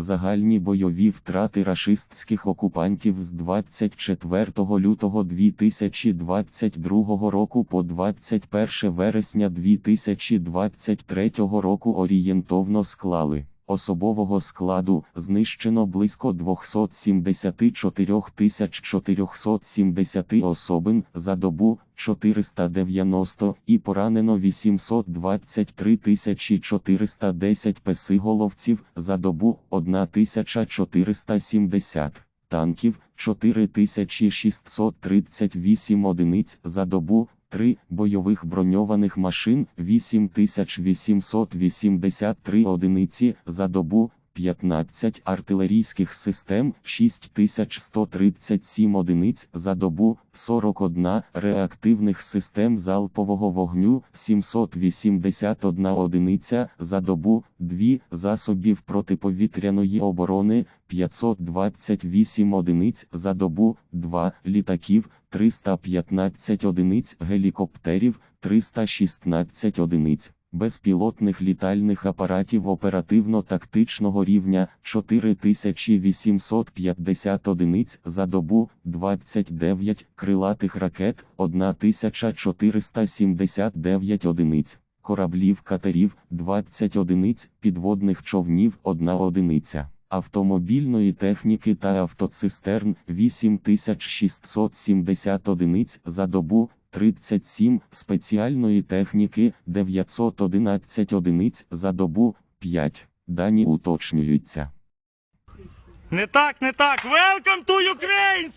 Загальні бойові втрати рашистських окупантів з 24 лютого 2022 року по 21 вересня 2023 року орієнтовно склали. Особового складу знищено близько 274 470 особин за добу 490 і поранено 823 410 песиголовців за добу 1470 танків 4638 одиниць за добу 3 бойових броньованих машин 8883 одиниці за добу, 15 артилерійських систем 6137 одиниць за добу, 41 реактивних систем залпового вогню 781 одиниця за добу, 2 засобів протиповітряної оборони 528 одиниць за добу, 2 літаків 315 одиниць гелікоптерів 316 одиниць. Безпілотних літальних апаратів оперативно-тактичного рівня 4850 одиниць за добу, 29 крилатих ракет 1479 одиниць, кораблів катерів 20 одиниць, підводних човнів 1 одиниця. Автомобільної техніки та автоцистерн 8670 одиниць за добу, 37 спеціальної техніки 911 одиниць за добу 5. Дані уточнюються. Не так, не так. Welcome to Ukraine,